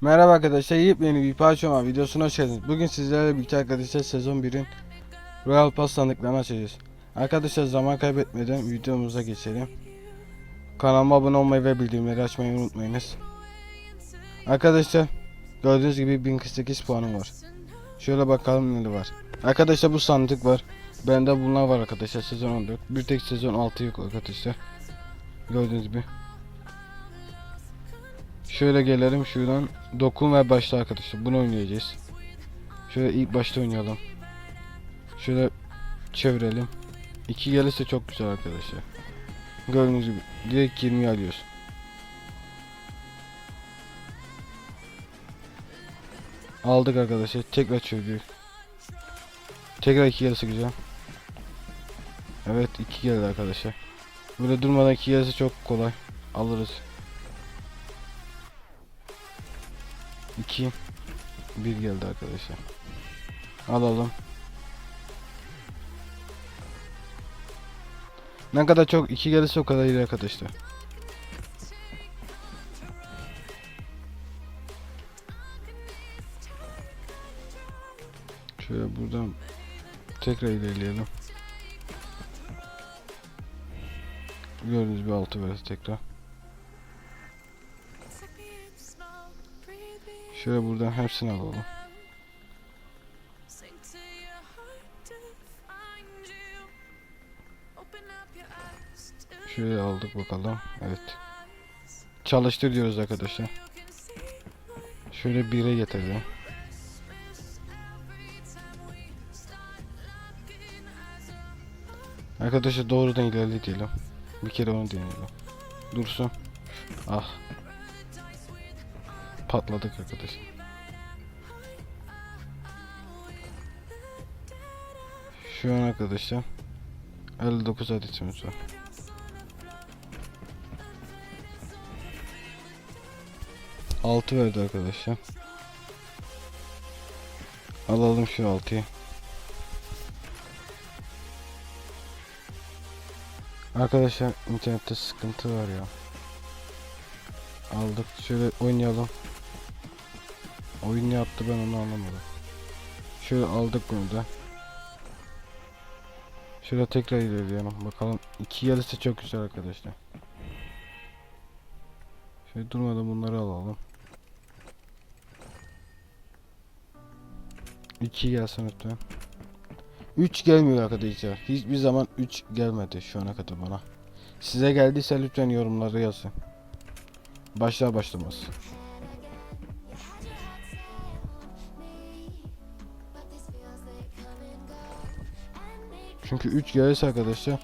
Merhaba arkadaşlar, yepyeni bir parçama videosuna hoş geldiniz. Bugün sizlerle birlikte arkadaşlar sezon 1'in Royal Pass sandıklarını açacağız. Arkadaşlar zaman kaybetmeden videomuza geçelim. Kanalıma abone olmayı ve bildirimleri açmayı unutmayınız. Arkadaşlar gördüğünüz gibi 1048 puanım var. Şöyle bakalım neler var. Arkadaşlar bu sandık var. Bende bunlar var arkadaşlar sezon 14. Bir tek sezon 6 yok arkadaşlar. Gördüğünüz gibi. Şöyle gelelim şuradan. Dokun ve başla arkadaşlar. Bunu oynayacağız. Şöyle ilk başta oynayalım. Şöyle çevirelim. 2 gelirse çok güzel arkadaşlar. Gördüğünüz gibi direkt 20 alıyoruz. Aldık arkadaşlar. Tekrar çeviriyoruz. Tekrar 2 gelirse güzel. Evet 2 geldi arkadaşlar. Böyle durmadan 2 gelirse çok kolay. Alırız. 2 1 geldi arkadaşlar. Alalım. Ne kadar çok 2 gelirse o kadar iyi arkadaşlar. Şöyle buradan tekrar ilerleyelim. Gördüğünüz bir altı veririz tekrar. Şöyle buradan hepsini alalım. Şöyle aldık bakalım. Evet. Çalıştır diyoruz arkadaşlar. Şöyle 1'e getirdim. Arkadaşlar doğrudan ilerle diyelim. Bir kere onu deneyelim. Dursun. Ah. Patladık arkadaşlar. Şu an arkadaşlar 59 adetimiz var. Altı verdi arkadaşlar. Alalım şu altıyı. Arkadaşlar internette sıkıntı var ya. Aldık. Şöyle oynayalım. Oyun ne yaptı ben onu anlamadım. Şöyle aldık bunu da. Şöyle tekrar ilerleyelim. Bakalım. iki gelirse çok güzel arkadaşlar. Şöyle durmadan bunları alalım. 2 gelsin lütfen. 3 gelmiyor arkadaşlar. Hiçbir zaman 3 gelmedi şu ana kadar bana. Size geldiyse lütfen yorumlara yazın. Başlar başlamaz. Çünkü 3 gelirse arkadaşlar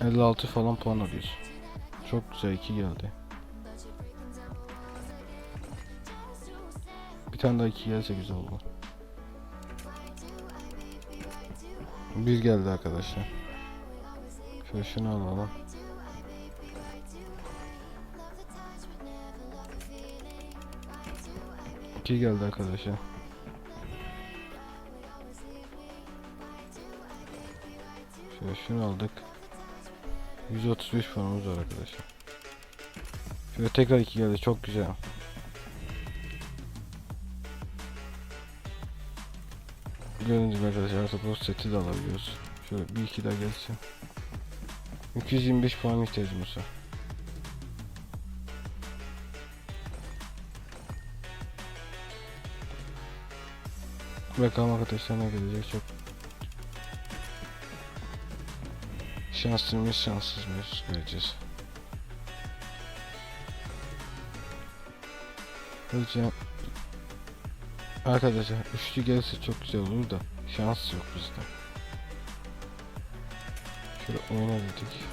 56 falan puan alıyoruz. Çok güzel 2 geldi. Bir tane daha 2 gelse güzel olur. Bir geldi arkadaşlar. Şöyle şunu alalım. İki geldi arkadaşlar. Şöyle şunu aldık. 135 puanımız var arkadaşlar. Şöyle tekrar iki geldi çok güzel. Gördüğünüz gibi arkadaşlar artık seti de alabiliyoruz. Şöyle bir iki daha gelsin. 225 puan ihtiyacımız var. Bakalım arkadaşlar ne gelecek çok Şanslı mıyız şanssız mıyız göreceğiz. Hocam Arkadaşlar üçlü gelirse çok güzel olur da şans yok bizde. Şöyle oyna dedik.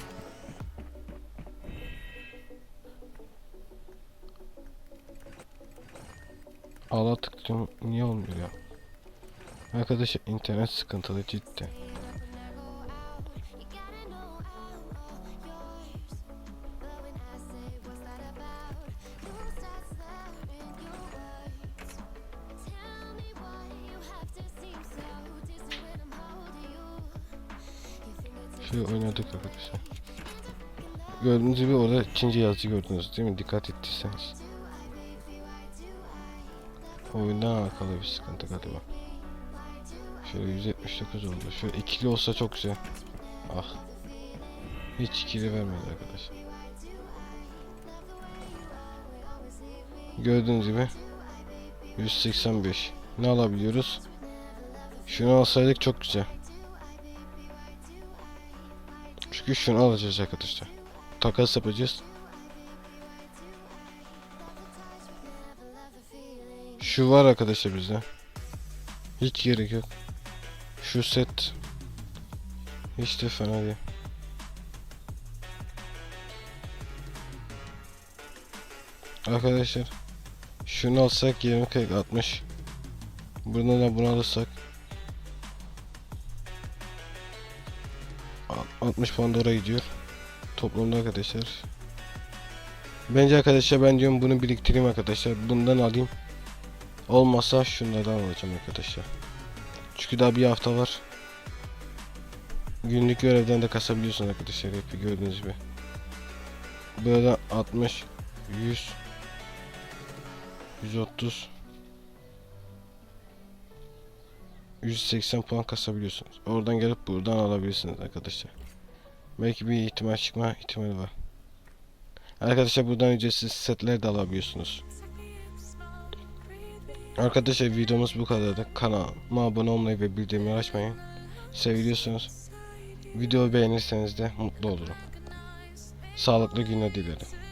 Ağla tıklıyorum niye olmuyor ya? Arkadaşlar internet sıkıntılı cidden. Şöyle oynadık arkadaşlar. Gördüğünüz gibi orada ikinci yazı gördünüz değil mi? Dikkat ettiyse. yapabilirsiniz. Oyundan alakalı bir sıkıntı galiba. Şöyle 179 oldu. Şöyle ikili olsa çok güzel. Ah. Hiç ikili vermedi arkadaş. Gördüğünüz gibi 185. Ne alabiliyoruz? Şunu alsaydık çok güzel. Çünkü şunu alacağız arkadaşlar. Takas yapacağız. Şu var arkadaşlar bizde. Hiç gerek yok. Şu set hiç de fena değil. Arkadaşlar şunu alsak 20 kayık 60. Buradan da bunu alırsak 60 puan da oraya gidiyor. Toplamda arkadaşlar. Bence arkadaşlar ben diyorum bunu biriktireyim arkadaşlar. Bundan alayım. Olmazsa şunlardan alacağım arkadaşlar. Çünkü daha bir hafta var. Günlük görevden de kasabiliyorsun arkadaşlar hep gördüğünüz gibi. Burada 60 100 130 180 puan kasabiliyorsunuz. Oradan gelip buradan alabilirsiniz arkadaşlar. Belki bir ihtimal çıkma ihtimali var. Arkadaşlar buradan ücretsiz setler de alabiliyorsunuz. Arkadaşlar videomuz bu kadardı. Kanalıma abone olmayı ve bildirimleri açmayı seviyorsunuz. Videoyu beğenirseniz de mutlu olurum. Sağlıklı günler dilerim.